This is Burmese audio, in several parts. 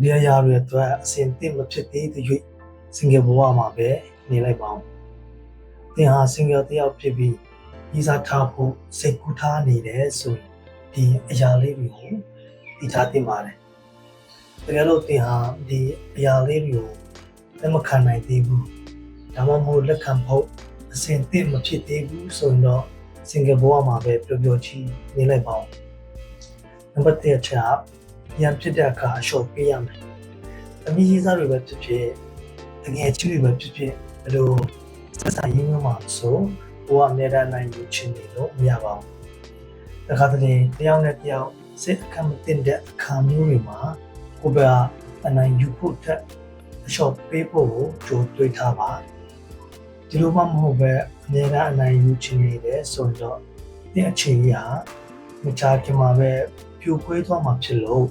ဒီအရာတွေအတွက်အစဉ်သင့်မဖြစ်သေးတဲ့၍စင်ကာပူမှာပဲနေလိုက်ပါဦးသင်ဟာစင်ကာတယောက်ဖြစ်ပြီးဤစားထားဖို့စိတ်ကူးထားနေတယ်ဆိုရင်ဒီအရာလေးတွေကိုသိထားသင့်ပါတယ်တကယ်လို့သင်ဟာဒီအရာလေးတွေကိုလက်မခံနိုင်သေးဘူးဒါမှမဟုတ်လက်ခံဖို့အစဉ်သင့်မဖြစ်သေးဘူးဆိုရင်တော့စင်ကာပူမှာပဲပျော်ပျော်ကြီးနေလိုက်ပါဦးနံပါတ်1အချက် ကရံဖြစ်တဲ့အခါအလျှော့ပေးရမယ်အမီးရေးစားတွေပဲဖြစ်ဖြစ်တကယ်ချစ်တွေပဲဖြစ်ဖြစ်ဘယ်လိုဆက်ဆံရေးမျိုးမှာဆိုဘဝအမြဲတမ်းနိုင်ယူချင်နေလို့မရပါဘူးတခါတလေတယောက်နဲ့တယောက်စိတ်အခမ်းမတင်တဲ့အခါမျိုးတွေမှာကိုယ်ကအနိုင်ယူဖို့ထက်အလျှော့ပေးဖို့ကိုကြိုးတွေးထားပါဒီလိုမှမဟုတ်ပဲအမြဲတမ်းအနိုင်ယူချင်နေတယ်ဆိုတော့ဒီအခြေကြီးဟာမချခင်မှာပဲ ပြိုကွဲသွားမှာဖြစ်လို့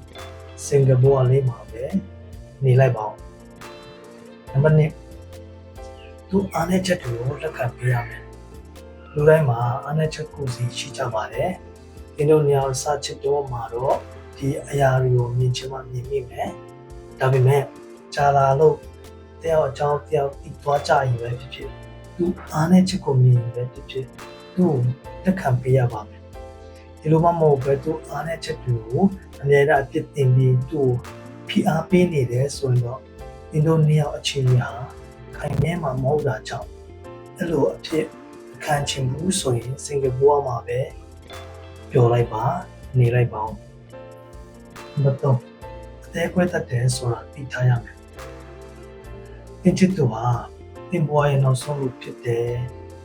စင်ကာပူကလေးမှာပဲနေလိုက်ပါဦးနံပါတ်1သူအားနဲ့ချက်တွေကိုလက်ခံပေးရမယ်လူတိုင်းမှာအားနဲ့ချက်ကိုစီရှိကြပါတယ်ဒီလိုနေရာစချစ်တော့မှာတော့ဒီအရာတွေကိုမြင်ချင်မှမြင်မိမယ်ဒါပေမဲ့ဂျာလာလို့တယောက်အကြောင်းတယောက်ဒီသွားကြရင်ပဲဖြစ်ဖြစ်သူအားနဲ့ချက်ကိုမြင်ရင်ပဲဖြစ်ဖြစ်သူ့ကိုလက်ခံပေးရပါမယ် ဒီလိုမှမဟုတ်ပဲသူအားနဲ့ချက်တွေကိုအမြဲတမ်းအပြစ်တင်ပြီးသူ့ကိုဖိအားပေးနေတယ်ဆိုရင်တော့ဒီလိုနေရာအခြေအနေဟာခိုင်မြဲမှာမဟုတ်တာကြောင့်အဲ့လိုအဖြစ်ခံချင်ဘူးဆိုရင်စင်ကာပူမှာပဲပြောလိုက်ပါနေလိုက်ပါဦးမတော့အသေးကွဲတတ်တယ်ဆိုတာသိထားရမယ်အင်ချစ်တူဟာတင်ပွားရဲ့နောက်ဆုံးလို့ဖြစ်တယ်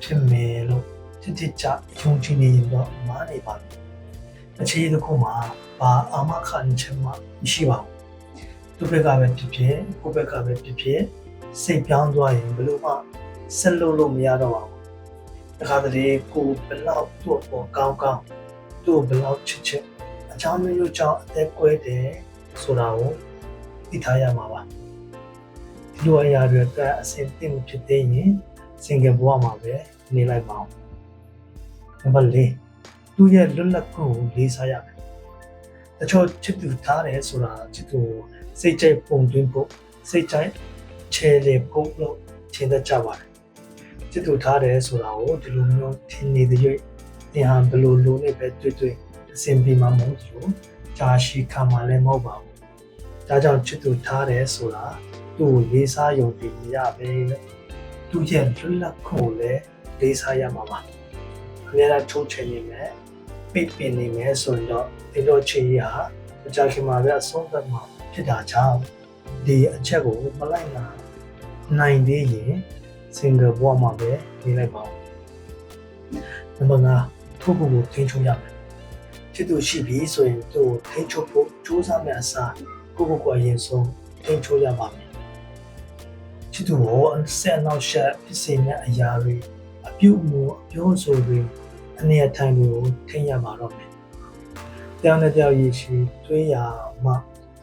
ဖြစ်မယ်လို့တိတိကျယုံကြည်နေရင်တော့မားနေပါပြီ အခြေအနေတစ်ခုမှာဘာအာမခံချက်မှမရှိပါဘူးသူ့ဘက်ကပဲဖြစ်ဖြစ်ကိုယ့်ဘက်ကပဲဖြစ်ဖြစ်စိတ်ပြောင်းသွားရင်ဘယ်လို့မှဆက်လုပ်လို့မရတော့ပါဘူးတခါတလေကိုယ်ဘယ်လောက်သူ့အပေါ်ကောင်းကောင်းသူ့ဘယ်လောက်ချစ်ချစ်အချောင်းမျိုးကြောင့်အသက်ကွဲတယ်ဆိုတာကိုသိထားရမှာပါဒီလိုအရာတွေကအဆင်သင့်မဖြစ်သေးရင်စင်ကာပူမှာပဲနေလိုက်ပါဦးနံပါတ်၄ သူ့ရဲ့လွတ်လပ်ခွင့်ကိုလေးစားရမယ်တချို့ချစ်သူထားတယ်ဆိုတာချစ်သူစိတ်ကြိုက်ပုံသွင်းဖို့စိတ်ကြိုက်ချဲလေဖို့လို့ထင်တတ်ကြပါတယ်ချစ်သူထားတယ်ဆိုတာကိုဒီလိုမျိုးထင်နေတဲ့ရွေ့သင်ဟာဘယ်လိုလိုနဲ့ပဲတွေ့တွေ့အဆင်ပြေမှာမဟုတ်ဘူးဂျာရှိခံမှာလည်းမဟုတ်ပါဘူးဒါကြောင့်ချစ်သူထားတယ်ဆိုတာသူ့ကိုလေးစားယုံကြည်ရပဲလို့သူ့ရဲ့လွတ်လပ်ခွင့်ကိုလည်းလေးစားရမှာပါအများအားထုတ်ချင်နေမယ် ပိတ်ပင်နေမယ်ဆိုရင်တော့ဒီလိုချေရဟာမကြခင်မှာပဲအဆုံးသတ်မှာဖြစ်တာကြောင့်ဒီအချက်ကိုမလိုက်နာနိုင်သေးရင်စင်ကာပူမှာပဲနေလိုက်ပါဦးနံပါတ်5ထုတ်ဖို့ကိုထိန်းချုပ်ရမယ်ချစ်သူရှိပြီဆိုရင်သူ့ကိုထိန်းချုပ်ဖို့ကြိုးစားမယ့်အစားကိုယ့်ကိုယ်ကိုယ်ရင်ဆုံးထိန်းချုပ်ရပါမယ်ချစ်သူကိုဆက်နောက်ရှက်ဖြစ်စေမယ့်အရာတွေအပြုအမူအပြောဆိုတွေ အနေအထိုင်တွေကိုထိန်းရပါတော့မယ်။တောင်းတဲ့ကြောက်ရည်ရှိတွေးရမှ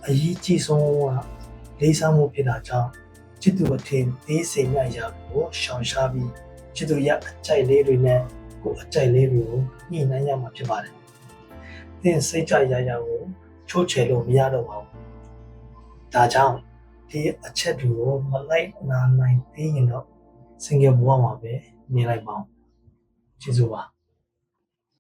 အရေးကြီးဆုံးကလေးစားမှုဖြစ်တာကြောင့်ချစ်သူအထင်သေးစိမ်မြရာကိုရှောင်ရှားပြီးချစ်သူရအကြိုက်လေးတွေနဲ့ကိုယ်အကြိုက်လေးတွေကိုညှိနှိုင်းရမှာဖြစ်ပါတယ်။သင်စိတ်ကြရရကိုချိုးချယ်လို့မရတော့ပါဘူး။ဒါကြောင့်ဒီအချက်တွေကိုမလိုက်နာနိုင်သေးရင်တော့စင်ကာပူမှာပဲနေလိုက်ပါဦးကျေးဇူးပါ